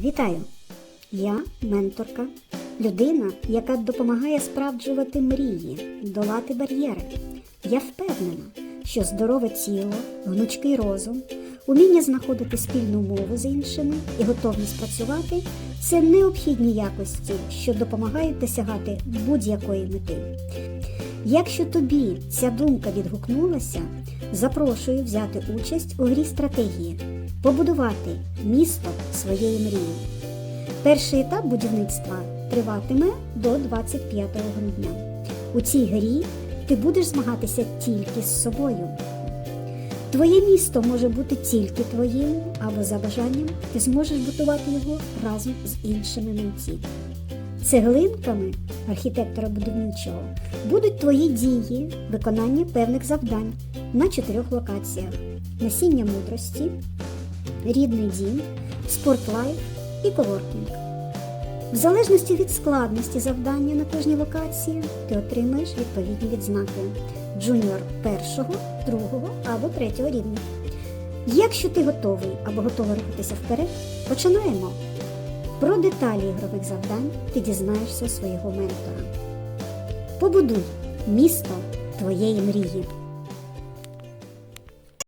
Вітаю! Я менторка, людина, яка допомагає справджувати мрії, долати бар'єри. Я впевнена, що здорове тіло, гнучкий розум, уміння знаходити спільну мову з іншими і готовність працювати це необхідні якості, що допомагають досягати будь-якої мети. Якщо тобі ця думка відгукнулася, запрошую взяти участь у грі стратегії, побудувати місто своєї мрії. Перший етап будівництва триватиме до 25 грудня. У цій грі ти будеш змагатися тільки з собою. Твоє місто може бути тільки твоїм, або за бажанням ти зможеш будувати його разом з іншими митці. Цеглинками архітектора будівничого будуть твої дії, виконання певних завдань на чотирьох локаціях: насіння мудрості, рідний дім, спортлайф і коворкінг. В залежності від складності завдання на кожній локації ти отримаєш відповідні відзнаки джуніор першого, другого або третього рівня. Якщо ти готовий або готова рухатися вперед, починаємо. Про деталі ігрових завдань ти дізнаєшся свого ментора. Побудуй місто твоєї мрії.